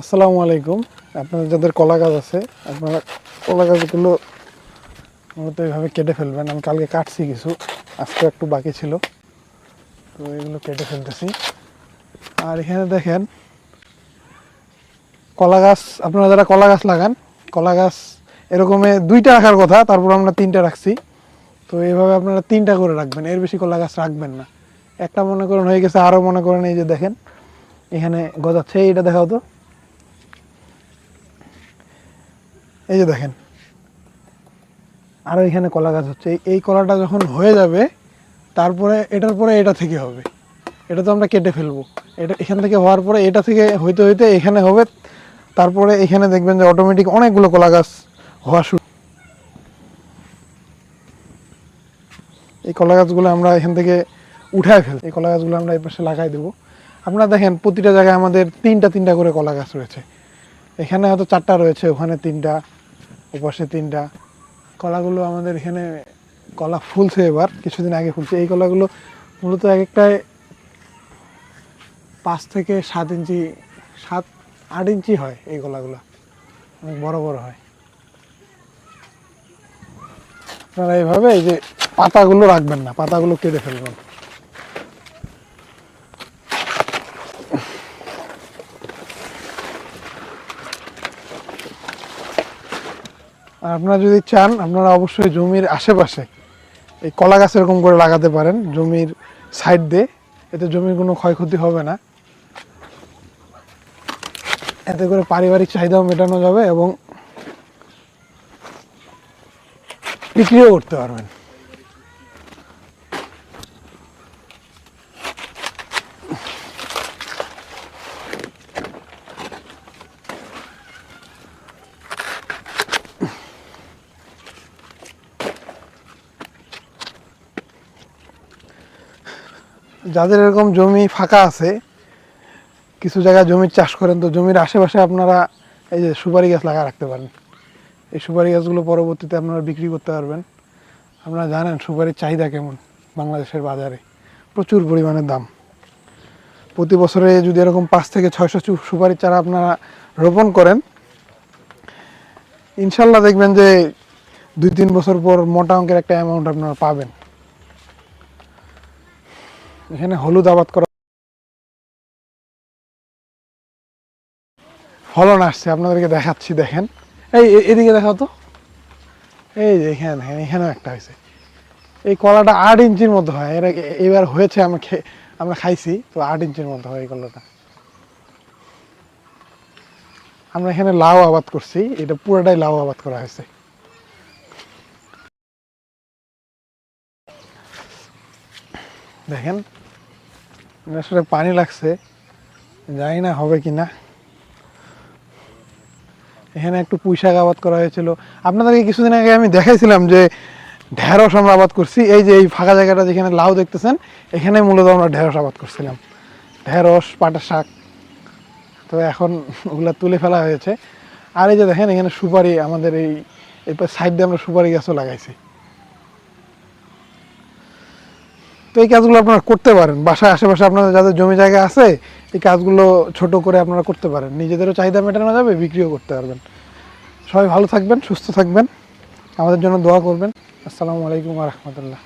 আসসালামু আলাইকুম। আপনাদের যাদের কলা গাছ আছে, আপনারা কলা গাছগুলো মূলত এইভাবে কেটে ফেলবেন। আমি কালকে কাটছি কিছু, আজকে একটু বাকি ছিল। তো এগুলো কেটে ফেলতেছি। আর এখানে দেখেন কলা গাছ আপনারা যারা কলা গাছ লাগান কলা গাছ এরকমে দুইটা রাখার কথা, তারপর আমরা তিনটা রাখছি। তো এইভাবে আপনারা তিনটা করে রাখবেন, এর বেশি কলা গাছ রাখবেন না। একটা মনে করেন হয়ে গেছে আরও মনে করেন এই যে দেখেন, এখানে গজাচ্ছে, এইটা দেখাও তো। এই যে দেখেন। আর এখানে কলা গাছ হচ্ছে। এই- কলাটা যখন হয়ে যাবে, তারপরে এটার পরে এটা থেকে হবে। এটা তো আমরা কেটে ফেলব। এটা এখান থেকে হওয়ার পরে এটা থেকে হইতে হইতে এখানে হবে। তারপরে এখানে দেখবেন যে অটোমেটিক অনেকগুলো কলা গাছ হওয়া শুরু। এই কলা গাছগুলো আমরা এখান থেকে উঠায় ফেল এই কলা গাছগুলো আমরা এই পাশে লাগাই দেবো। আপনারা দেখেন, প্রতিটা জায়গায় আমাদের তিনটা তিনটা করে কলা গাছ রয়েছে। এখানে হয়তো চারটা রয়েছে, ওখানে তিনটা। ওপাশে তিনটা। কলাগুলো আমাদের এখানে কলা ফুলছে এবার, কিছুদিন আগে ফুলছে। এই কলাগুলো মূলত এক একটায় পাঁচ থেকে সাত ইঞ্চি, সাত, আট ইঞ্চি হয় এই কলাগুলো। অনেক বড় বড় হয়। আপনারা এইভাবে এই যে পাতাগুলো রাখবেন না, পাতাগুলো কেটে ফেলবেন। আর আপনারা যদি চান, আপনারা অবশ্যই জমির আশেপাশে এই কলা গাছ এরকম করে লাগাতে পারেন, জমির সাইড দিয়ে। এতে জমির কোনো ক্ষয়ক্ষতি হবে না। এতে করে পারিবারিক চাহিদাও মেটানো যাবে এবং বিক্রিও করতে পারবেন। যাদের এরকম জমি ফাঁকা আছে, কিছু জায়গায় জমির চাষ করেন, তো জমির আশেপাশে আপনারা এই যে সুপারি গাছ লাগা রাখতে পারেন। এই সুপারি গাছগুলো পরবর্তীতে আপনারা বিক্রি করতে পারবেন। আপনারা জানেন সুপারির চাহিদা কেমন বাংলাদেশের বাজারে। প্রচুর পরিমাণে দাম। প্রতি বছরে যদি এরকম পাঁচ থেকে ছয়শো সুপারির চারা আপনারা রোপণ করেন, ইনশাল্লাহ দেখবেন যে দুই তিন বছর পর মোটা অঙ্কের একটা অ্যামাউন্ট আপনারা পাবেন। এখানে হলুদ আবাদ করা ফলন আসছে, আপনাদেরকে দেখাচ্ছি, দেখেন। এই এদিকে দেখাও তো। এই যে এখানে দেখেন, এখানেও একটা হয়েছে। এই কলাটা আট ইঞ্চির মতো হয়। এর এবার হয়েছে, আমরা আমরা খাইছি, তো আট ইঞ্চির মতো হয় এই কলাটা। আমরা এখানে লাউ আবাদ করছি। এটা পুরোটাই লাউ আবাদ করা হয়েছে। দেখেন, আসলে পানি লাগছে, জানি না হবে কি না এখানে একটু পুঁই শাক আবাদ করা হয়েছিল। আপনাদেরকে কিছুদিন আগে আমি দেখাইছিলাম যে ঢেঁড়স আমরা আবাদ করছি। এই যে এই ফাঁকা জায়গাটা যেখানে লাউ দেখতেছেন, এখানে মূলত আমরা ঢেঁড়স আবাদ করছিলাম। ঢেঁড়স পাটা শাক, তো এখন ওগুলো তুলে ফেলা হয়েছে। আর এই যে দেখেন, এখানে সুপারি আমাদের এই সাইড দিয়ে আমরা সুপারি গাছও লাগাইছি। তো এই কাজগুলো আপনারা করতে পারেন। বাসায়, আশেপাশে আপনাদের যাদের জমি জায়গা আছে, এই কাজগুলো ছোট করে আপনারা করতে পারেন। নিজেদেরও চাহিদা মেটানো যাবে, বিক্রিও করতে পারবেন। সবাই ভালো থাকবেন, সুস্থ থাকবেন। আমাদের জন্য দোয়া করবেন। আসসালামু আলাইকুম রহমতুল্লাহ।